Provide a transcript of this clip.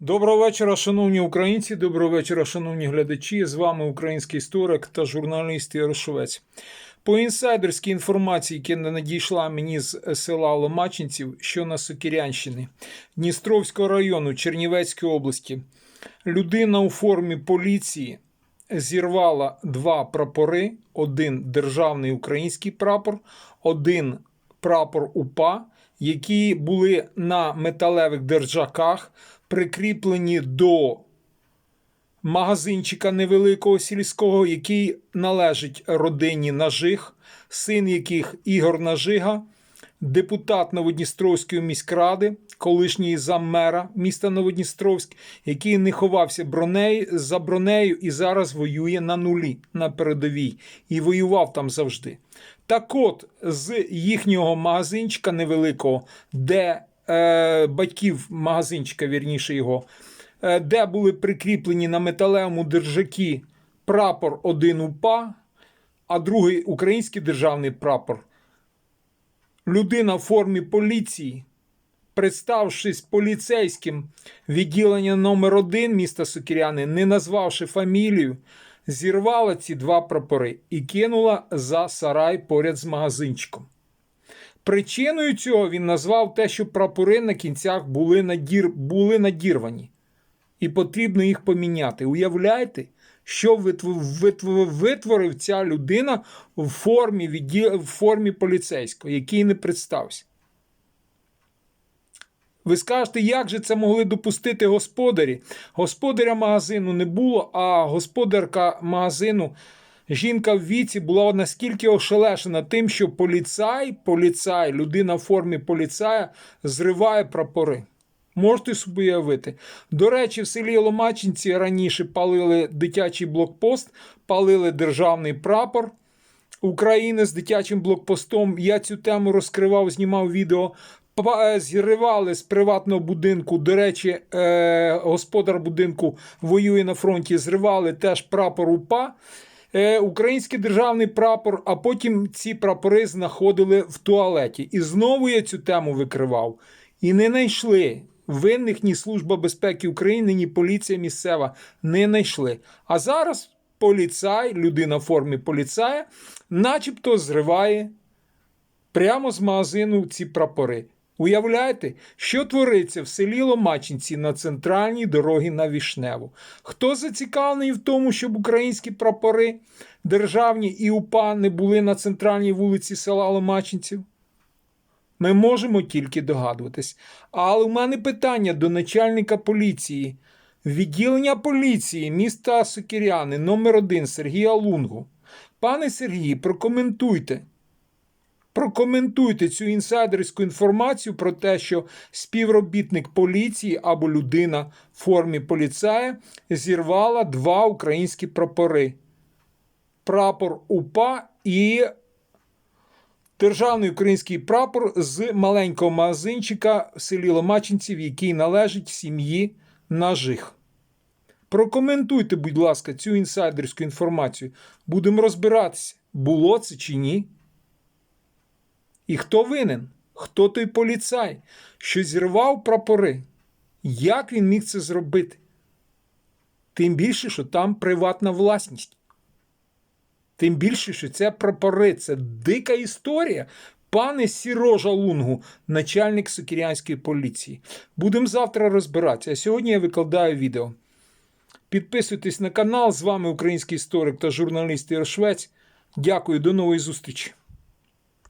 Доброго вечора, шановні українці. Доброго вечора, шановні глядачі. З вами український історик та журналіст Ярошовець. По інсайдерській інформації, яка надійшла мені з села Ломачинців, що на Сокирянщині, Дністровського району Чернівецької області, людина у формі поліції зірвала два прапори: один державний український прапор, один прапор УПА, які були на металевих держаках, прикріплені до магазинчика невеликого сільського, який належить родині Нажиг, син яких Ігор Нажига, депутат Новодністровської міськради, колишній заммера міста Новодністровськ, який не ховався бронею, за бронею і зараз воює на нулі на передовій і воював там завжди. Так от, з їхнього магазинчика невеликого, де батьків магазинчика, вірніше його, е, де були прикріплені на металевому держакі прапор один УПА, а другий український державний прапор. Людина в формі поліції, представшись поліцейським відділення номер 1 міста Сокіряни, не назвавши фамілію, зірвала ці два прапори і кинула за сарай поряд з магазинчиком. Причиною цього він назвав те, що прапори на кінцях були, надір... були надірвані, і потрібно їх поміняти. Уявляєте, що витв- витв- витворив ця людина в формі, відді... в формі поліцейського, який не представся. Ви скажете, як же це могли допустити господарі? Господаря магазину не було, а господарка магазину, жінка в віці, була наскільки ошелешена тим, що поліцай, поліцай, людина в формі поліцая зриває прапори. Можете собі уявити. До речі, в селі Ломачинці раніше палили дитячий блокпост, палили державний прапор. України з дитячим блокпостом. Я цю тему розкривав, знімав відео. Е, Зривали з приватного будинку. До речі, е, господар будинку воює на фронті. Зривали теж прапор УПА. Е, Український державний прапор, а потім ці прапори знаходили в туалеті. І знову я цю тему викривав. І не знайшли. Винних ні Служба безпеки України, ні поліція місцева не знайшли. А зараз поліцай, людина в формі поліцая, начебто зриває прямо з магазину ці прапори. Уявляєте, що твориться в селі Ломачинці на центральній дорогі на Вішневу? Хто зацікавлений в тому, щоб українські прапори державні і УПА не були на центральній вулиці села Ломачинців? Ми можемо тільки догадуватись. Але у мене питання до начальника поліції, відділення поліції міста Сокіряни номер 1 Сергія Лунгу. Пане Сергій, прокоментуйте. Прокоментуйте цю інсайдерську інформацію про те, що співробітник поліції або людина в формі поліцая зірвала два українські прапори: прапор УПА і державний український прапор з маленького магазинчика в селі Ломачинців, який належить сім'ї Нажих. Прокоментуйте, будь ласка, цю інсайдерську інформацію. Будемо розбиратися, було це чи ні. І хто винен? Хто той поліцай, що зірвав прапори? Як він міг це зробити? Тим більше, що там приватна власність. Тим більше, що це прапори, це дика історія. Пане Сірожа Лунгу, начальник Сокірянської поліції. Будемо завтра розбиратися. А сьогодні я викладаю відео. Підписуйтесь на канал. З вами український історик та журналіст Ір Швець. Дякую, до нової зустрічі.